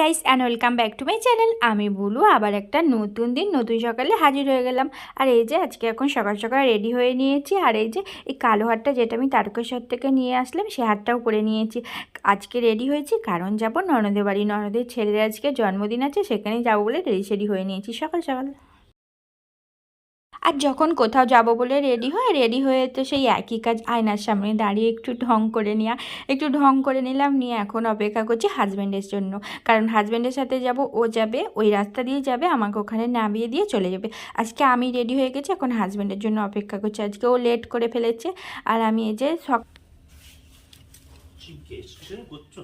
Guys and welcome back to my channel আমি বলু, আবার একটা নতুন দিন, নতুন সকালে হাজির হয়ে গেলাম। আর এই যে আজকে এখন সকাল সকাল রেডি হয়ে নিয়েছি, আর এই যে এই কালো হারটা যেটা আমি তারকেশ্বর থেকে নিয়ে আসলাম, সে হারটাও করে নিয়েছি। আজকে রেডি হয়েছি, কারণ যাব ননদের বাড়ি। ননদের ছেলের আজকে জন্মদিন আছে সেখানে যাব বলে রেডি সেডি হয়ে নিয়েছি সকাল সকাল। আর যখন কোথাও যাব বলে রেডি হয় রেডি হয়ে তো সেই একই কাজ আয়নার সামনে দাঁড়িয়ে একটু ঢং করে নেওয়া একটু ঢং করে নিলাম, নিয়ে এখন অপেক্ষা করছি হাজব্যান্ডের জন্য। কারণ হাজব্যান্ডের সাথে যাব, ও যাবে, ওই রাস্তা দিয়ে যাবে, আমাকে ওখানে নামিয়ে দিয়ে চলে যাবে। আজকে আমি রেডি হয়ে গেছি, এখন হাজব্যান্ডের জন্য অপেক্ষা করছি। আজকে ও লেট করে ফেলেছে। আর আমি এই যে সক জিজ্ঞেস করছ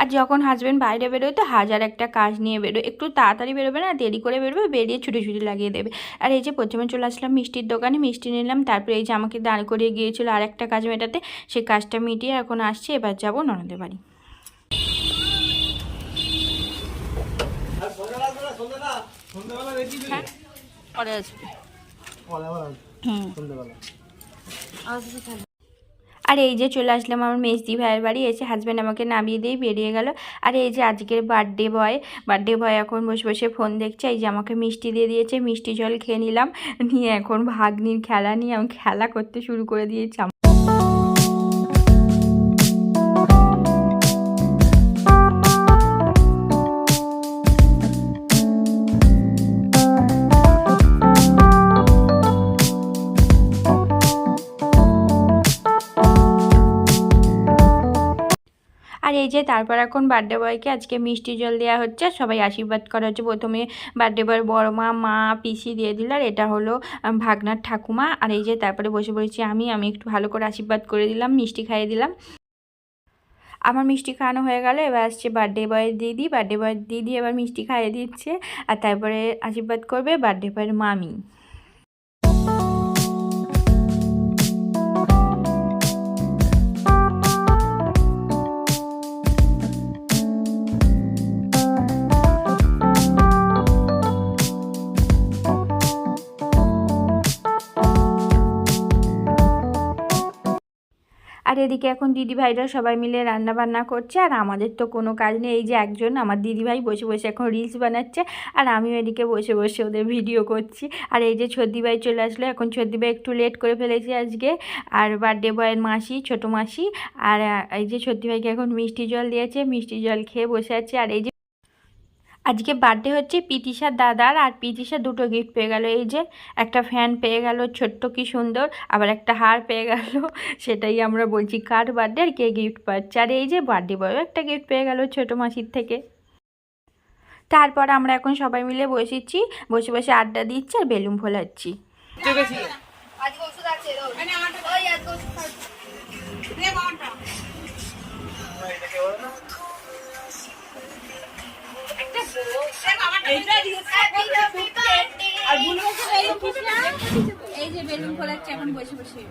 আর যখন হাজব্যান্ড বাইরে বেরোয় তো হাজার একটা কাজ নিয়ে বেরোয়। একটু তাড়াতাড়ি বেরোবে না দেরি করে বেরোবে বেরিয়ে ছুটি ছুটি লাগিয়ে দেবে। আর এই যে প্রথমে চলে আসলাম মিষ্টির দোকানে মিষ্টি নিলাম তারপরে এই যে আমাকে দাঁড় করিয়ে গিয়েছিল আর একটা কাজ মেটাতে সেই কাজটা মিটিয়ে এখন আসছে এবার যাব ননদের বাড়ি। হ্যাঁ, পরে আসবে। হুম। আর এই যে চলে আসলাম আমার মেজদি ভাইয়ের বাড়ি এসে হাজব্যান্ড আমাকে নামিয়ে দিয়ে বেরিয়ে গেল। আর এই যে আজকের বার্থডে বয় বার্থডে বয় এখন বসে বসে ফোন দেখছে, এই যে আমাকে মিষ্টি দিয়ে দিয়েছে, মিষ্টি জল খেয়ে নিলাম। নিয়ে এখন ভাগ্নির খেলা নিয়ে আমি খেলা করতে শুরু করে দিয়েছি। যে তারপর এখন বার্থডে বয়কে আজকে মিষ্টি জল দেওয়া হচ্ছে সবাই আশীর্বাদ করা হচ্ছে। প্রথমে বার্থডে বয়ের বড় মা মা, পিসি দিয়ে দিল, আর এটা হলো ভাগনার ঠাকুমা। আর এই যে তারপরে বসে পড়েছি আমি আমি একটু ভালো করে আশীর্বাদ করে দিলাম, মিষ্টি খাইয়ে দিলাম। আমার মিষ্টি খাওয়ানো হয়ে গেল, এবার আসছে বার্থডে বয়ের দিদি। বার্থডে বয়ের দিদি এবার মিষ্টি খাইয়ে দিচ্ছে, আর তারপরে আশীর্বাদ করবে বার্থডে বয়ের মামি। এদিকে এখন দিদি ভাইরা সবাই মিলে রান্না বান্না করছে, আর আমাদের তো কোনো কাজ নেই। এই যে একজন, আমার দিদি ভাই বসে বসে এখন রিলস বানাচ্ছে, আর আমিও এদিকে বসে বসে ওদের ভিডিও করছি। আর এই যে ছদ্দি ভাই চলে আসলো, এখন ছদ্দি ভাই একটু লেট করে ফেলেছি আজকে। আর বার্থডে বয়ের মাসি, ছোট মাসি, আর এই যে ছদ্দি ভাইকে এখন মিষ্টি জল দিয়েছে, মিষ্টি জল খেয়ে বসে আছে। আর এই যে আজকে বার্থডে হচ্ছে পিতিশার দাদার আর পিতিশা দুটো গিফট পেয়ে গেল। এই যে একটা ফ্যান পেয়ে গেল, ছোট্ট কি সুন্দর, আবার একটা হার পেয়ে গেল। সেটাই আমরা বলছি কার বার্থডে আর কে গিফট পাচ্ছে। আর এই যে বার্থডে বয়ও একটা গিফট পেয়ে গেল ছোটো মাসির থেকে। তারপর আমরা এখন সবাই মিলে বসেছি, বসে বসে আড্ডা দিচ্ছি আর বেলুন ফোলাচ্ছি। ওষুধ আছে এই যে বেলুন ফোলাচ্ছে এখন বসে বসে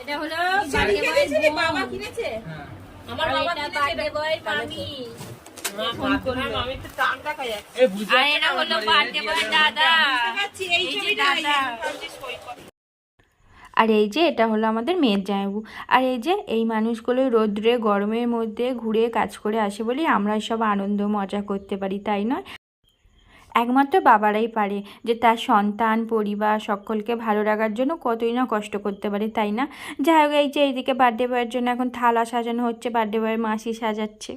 এটা হলো বাবা কিনেছে আমার বাবা বার্থডে বয়ের মামি। আর এটা হলো বার্থডে বয়ের দাদা। এই যে দাদা। আর এই যে এটা হলো আমাদের মেয়ের জামাইবু আর এই যে এই মানুষগুলো রোদ্রে, গরমের মধ্যে ঘুরে কাজ করে আসে বলেই আমরা সব আনন্দ, মজা করতে পারি, তাই নয়? একমাত্র বাবারাই পারে যে তার সন্তান, পরিবার সকলকে ভালো রাখার জন্য কতই না কষ্ট করতে পারে, তাই না? যাই হোক, এই যে এইদিকে বার্থডে বয়ের জন্য এখন থালা সাজানো হচ্ছে বার্থডে বয়ের মাসি সাজাচ্ছে।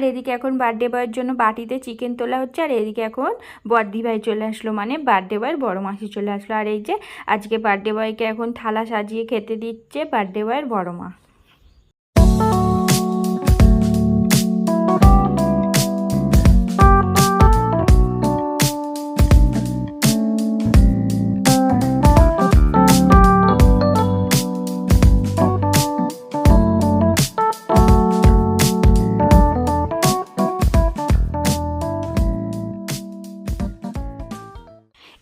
আর এদিকে এখন বার্থডে বয়ের জন্য বাটিতে চিকেন তোলা হচ্ছে, আর এদিকে এখন বর্দি ভাই চলে আসলো মানে বার্থডে বয়ের বড় মাসি চলে আসলো। আর এই যে আজকে বার্থডে বয়কে এখন থালা সাজিয়ে খেতে দিচ্ছে বার্থডে বয়ের বড় মা।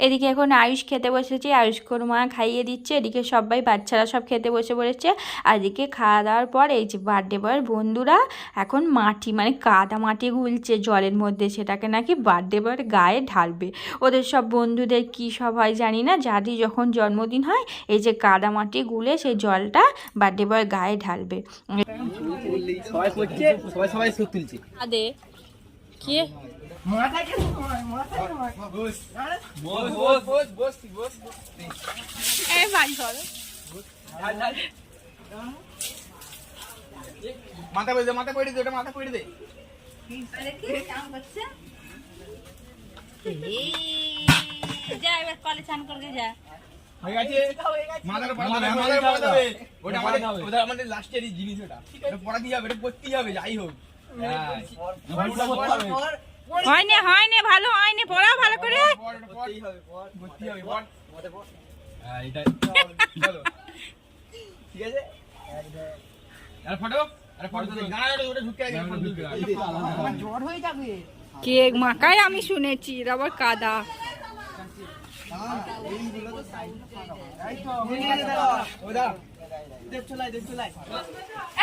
এদিকে এখন আয়ুষ খেতে বসেছে আয়ুষ মা খাইয়ে দিচ্ছে এদিকে সবাই বাচ্চারা সব খেতে বসে পড়েছে। আর এদিকে খাওয়া দাওয়ার পর এই যে বার্থডে বয়ের বন্ধুরা এখন মাটি মানে কাদা মাটি গুলছে জলের মধ্যে সেটাকে নাকি বার্থডে বয়ের গায়ে ঢালবে। ওদের সব বন্ধুদের কী সব হয় জানি না যারই যখন জন্মদিন হয় এই যে কাদা মাটি গুলে সেই জলটা বার্থডে বয়ের গায়ে ঢালবে। সবাই মাথা পড়ে দে মাথা পড়ে দে ওটা মাথা পড়ে দে। যা এবার কলে চান করতে যা। হয়ে গেছে? মাথার উপর মাথার উপর দেবে ওটা আমাদের ওটা আমাদের লাস্টের জিনিস ওটা। এটা পড়াতেই হবে এটা করতেই হবে যাই হোক। হ্যাঁ। হয়নি হয়নি ভালো হয়নি পড়াও ভালো করে। করতেই হবে করতেই হবে পড় হ্যাঁ আছে আর বললেই আর ফটো তো গানা ওটা ঢুকে গেছে কেক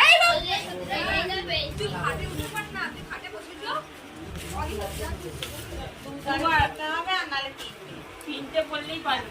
মাখায় আমি শুনেছি আবার কাদা ওদা দেখ চলাই দেখ চলাই তিনটে। বললেই পারবে।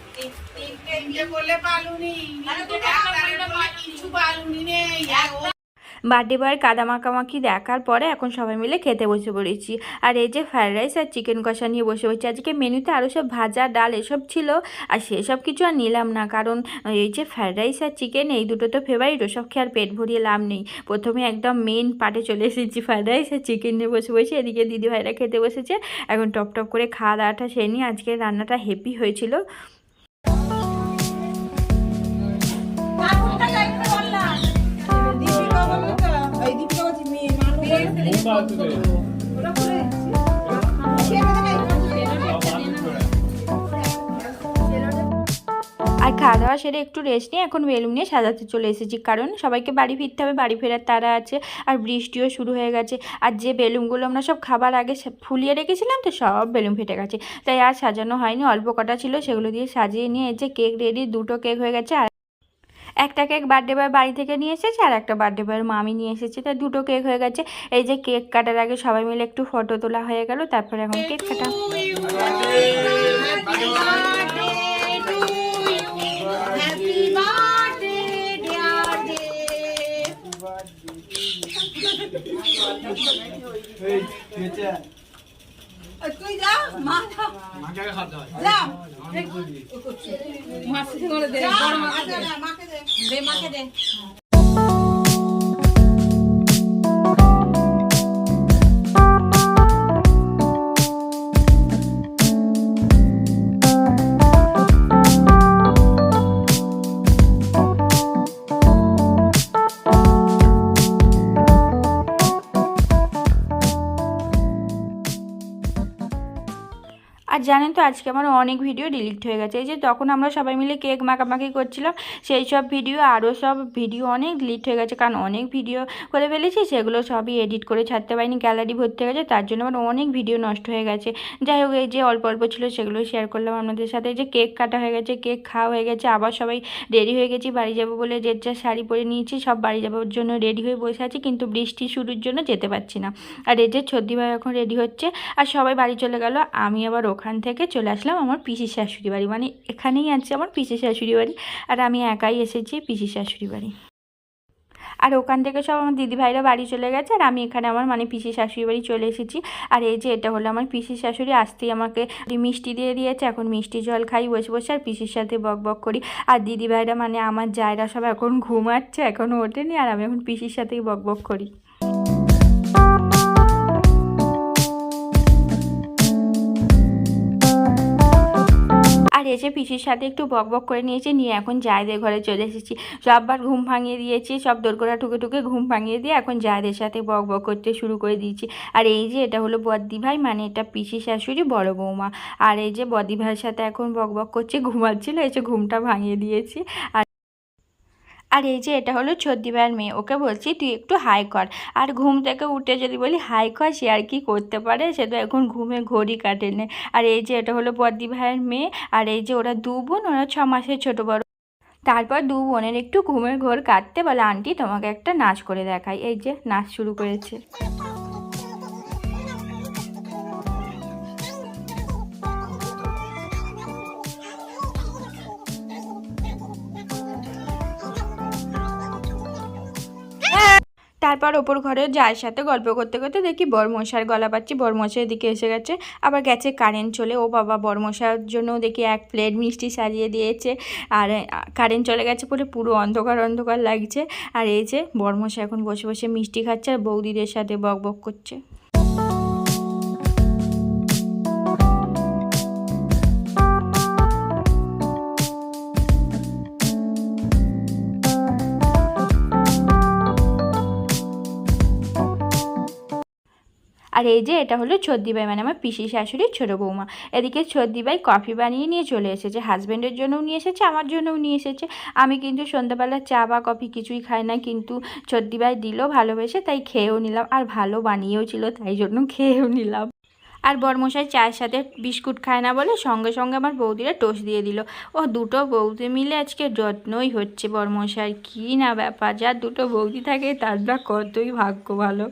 বার্থডে বয়ের কাদা মাখামাখি দেখার পরে এখন সবাই মিলে খেতে বসে পড়েছি। আর এই যে ফ্রাইড রাইস আর চিকেন কষা নিয়ে বসে পড়েছি। আজকে মেনুতে আরও সব ভাজা, ডাল এসব ছিল। আর সেসব কিছু আর নিলাম না। কারণ এই যে ফ্রাইড রাইস আর চিকেন, এই দুটো তো ফেভারিট ওসব খেয়ে আর পেট ভরিয়ে লাভ নেই। প্রথমে একদম মেন পার্টে চলে এসেছি। ফ্রাইড রাইস আর চিকেন নিয়ে বসে বসে এদিকে দিদিভাইরা খেতে বসেছে। এখন টপ টপ করে খাওয়া দাওয়াটা সেরে নিয়ে আজকে রান্নাটা হেভি হয়েছিল। আর খাওয়া দাওয়া সেরে একটু রেস্ট নিয়ে এখন বেলুন নিয়ে সাজাতে চলে এসেছি। কারণ সবাইকে বাড়ি ফিরতে হবে, বাড়ি ফেরার তারা আছে আর বৃষ্টিও শুরু হয়ে গেছে। আর যে বেলুনগুলো আমরা সব খাবার আগে ফুলিয়ে রেখেছিলাম, তো সব বেলুন ফেটে গেছে। তাই আর সাজানো হয়নি, অল্প কটা ছিল, সেগুলো দিয়ে সাজিয়ে নিয়ে যে কেক রেডি দুটো কেক হয়ে গেছে আর একটা কেক বার্থডে বয় বাড়ি থেকে নিয়ে এসেছে আর একটা বার্থডে বয়ের মামি নিয়ে এসেছে। তাই দুটো কেক হয়ে গেছে। এই যে কেক কাটার আগে সবাই মিলে একটু ফটো তোলা হয়ে গেল তারপরে এখন কেক কাটা তুই যা মা যা। মাকে আগে খাওয়াতে যা। মাসি করে দে। বড় মাকে মাকে দে দে, মাকে দে। দে মাকে দে। জানেন তো, আজকে আমার অনেক ভিডিও ডিলিট হয়ে গেছে। এই যে তখন আমরা সবাই মিলে কেক মাখামাখি করছিলাম, সেই সব ভিডিও আরও সব ভিডিও অনেক ডিলিট হয়ে গেছে। কারণ অনেক ভিডিও করে ফেলেছি, সেগুলো সবই এডিট করে ছাড়তে পারিনি গ্যালারি ভর্তি হয়ে গেছে, তার জন্য আমার অনেক ভিডিও নষ্ট হয়ে গেছে। যাই হোক, এই যে অল্প অল্প ছিল, সেগুলো শেয়ার করলাম আপনাদের সাথে। যে কেক কাটা হয়ে গেছে, কেক খাওয়া হয়ে গেছে, আবার সবাই রেডি হয়ে গেছি, বাড়ি যাব বলে যে যা শাড়ি পরে নিয়েছি, সব বাড়ি যাবার জন্য রেডি হয়ে বসে আছি, কিন্তু বৃষ্টি শুরুর জন্য যেতে পারছি না। আর এই যে ভাই এখন রেডি হচ্ছে, আর সবাই বাড়ি চলে গেল, আমি আবার ওখান থেকে চলে আসলাম আমার পিসির শাশুড়ি বাড়ি। মানে এখানেই আছে আমার পিসির শাশুড়ি বাড়ি আর আমি একাই এসেছি পিসির শাশুড়ি বাড়ি। আর ওখান থেকে সব আমার দিদিভাইরা বাড়ি চলে গেছে আর আমি এখানে আমার মানে পিসির শাশুড়ি বাড়ি চলে এসেছি। আর এই যে এটা হলো আমার পিসির শাশুড়ি আসতেই আমাকে মিষ্টি দিয়ে দিয়েছে। এখন মিষ্টি জল খাই, বসে বসে আর পিসির সাথে বক বক করি। আর দিদিভাইরা মানে আমার জায়রা সব এখন ঘুমাচ্ছে এখনও ওঠেনি। আর আমি এখন পিসির সাথেই বক বক করি। এসে পিসির সাথে একটু বক বক করে নিয়েছে, নিয়ে এখন জায়দের ঘরে চলে এসেছি। সববার ঘুম ভাঙিয়ে দিয়েছি, সব দোরগোড়া ঠুকে ঠুকে ঘুম ভাঙিয়ে দিয়ে এখন জায়দের সাথে বক বক করতে শুরু করে দিয়েছি। আর এই যে এটা হলো বদ্দি ভাই মানে এটা পিসি শাশুড়ি, বড় বৌমা। আর এই যে বদ্দি ভাইয়ের সাথে এখন বক বক করছে, ঘুমাচ্ছিল, এসে ঘুমটা ভাঙিয়ে দিয়েছি। আর আর এই যে এটা হলো ছদ্দিবার মেয়ে, ওকে বলছি তুই একটু হাই কর। আর ঘুম থেকে উঠে যদি বলি হাই কর, সে আর কি করতে পারে? সে তো এখন ঘুমে ঘড়ি কাটে নে। আর এই যে এটা হলো বদ্দি ভাইয়ের মেয়ে, আর এই যে ওরা দু বোন, ওরা ছ মাসের ছোটো বড়। তারপর দু বোনের একটু ঘুমের ঘোর কাটতে বলে, আন্টি তোমাকে একটা নাচ করে দেখাই। এই যে নাচ শুরু করেছে। তারপর ওপর ঘরে যার সাথে গল্প করতে করতে দেখি বরমশার গলা পাচ্ছি। বরমশার দিকে এসে গেছে। আবার গেছে কারেন্ট চলে। ও বাবা, বরমশার জন্য দেখি এক প্লেট মিষ্টি সাজিয়ে দিয়েছে। আর কারেন্ট চলে গেছে পরে পুরো অন্ধকার অন্ধকার লাগছে। আর এই যে বরমশা এখন বসে বসে মিষ্টি খাচ্ছে আর বৌদিদের সাথে বক বক করছে। আর এই যে এটা হলো ছদ্দিবাই মানে আমার পিসি শাশুড়ির ছোটো বৌমা। এদিকে ছদ্দিবাই কফি বানিয়ে নিয়ে চলে এসেছে হাজব্যান্ডের জন্যও নিয়ে এসেছে, আমার জন্যও নিয়ে এসেছে। আমি কিন্তু সন্ধ্যাবেলা চা বা কফি কিছুই খাই না, কিন্তু ছদ্দিবাই দিল ভালোবেসে, তাই খেয়েও নিলাম, আর ভালো বানিয়েও ছিল, তাই জন্য খেয়েও নিলাম। আর বরমশাই চায়ের সাথে বিস্কুট খায় না বলে সঙ্গে সঙ্গে আমার বৌদিরা টোস্ট দিয়ে দিল। ও দুটো বৌদি মিলে আজকে যত্নই হচ্ছে বরমশাই। কী না ব্যাপার যার দুটো বৌদি থাকে তার না কতই ভাগ্য ভালো।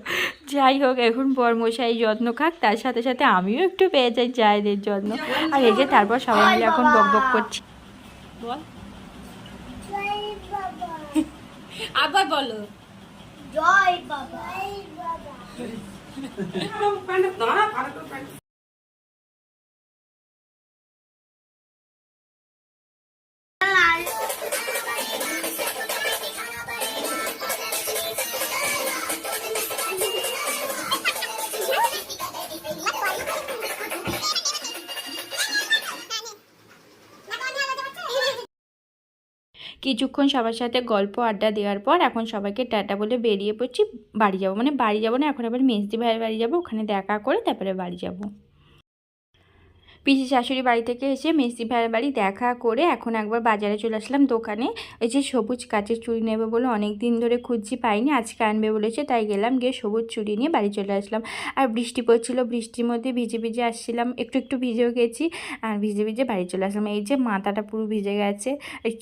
যাই হোক এখন বরমশাই যত্ন খাক তার সাথে সাথে আমিও একটু পেয়ে যাই চায়েদের যত্ন। আর এই যে তারপর সবাই মিলে এখন বক বক করছি। বল। আবার বলো। জয় বাবা। প্যান্ট দাঁড়া ভালো করে প্যান্ট কিছুক্ষণ সবার সাথে গল্প আড্ডা দেওয়ার পর এখন সবাইকে টাটা বলে বেরিয়ে পড়ছি, বাড়ি যাব। মানে বাড়ি যাব না, এখন আবার মেজদি ভাইয়ের বাড়ি যাব, ওখানে দেখা করে তারপরে বাড়ি যাব। পিসি শাশুড়ি বাড়ি থেকে এসে মেসি ভাইয়ের বাড়ি দেখা করে এখন একবার বাজারে চলে আসলাম দোকানে। ওই যে সবুজ কাচের চুড়ি নেবে বলে অনেক দিন ধরে খুঁজছি পাইনি, আজকে আনবে বলেছে, তাই গেলাম, গিয়ে সবুজ চুড়ি নিয়ে বাড়ি চলে আসলাম। আর বৃষ্টি পড়ছিল, বৃষ্টির মধ্যে ভিজে ভিজে আসছিলাম, একটু একটু ভিজেও গেছি, আর ভিজে ভিজে বাড়ি চলে আসলাম। এই যে মাথাটা পুরো ভিজে গেছে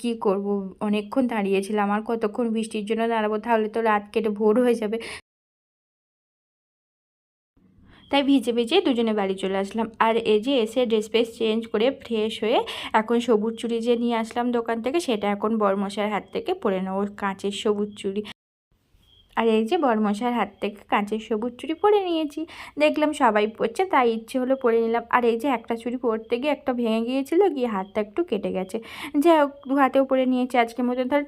কি করব? অনেকক্ষণ দাঁড়িয়েছিলাম, আর কতক্ষণ বৃষ্টির জন্য দাঁড়াবো? তাহলে তো রাত কেটে ভোর হয়ে যাবে। তাই ভিজে ভিজে দুজনে বাড়ি চলে আসলাম। আর এই যে এসে ড্রেস পেস চেঞ্জ করে ফ্রেশ হয়ে এখন সবুজ চুড়ি যে নিয়ে আসলাম দোকান থেকে, সেটা এখন বরমশার হাত থেকে পরে নেব কাঁচের সবুজ চুড়ি। আর এই যে বরমশার হাত থেকে কাঁচের সবুজ চুড়ি পরে নিয়েছি। দেখলাম সবাই পরছে, তাই ইচ্ছে হলো পরে নিলাম। আর এই যে একটা চুড়ি পরতে গিয়ে একটা ভেঙে গিয়েছিল, গিয়ে হাতটা একটু কেটে গেছে। যাই হোক, দু হাতেও পরে নিয়েছি আজকের মতন, তাহলে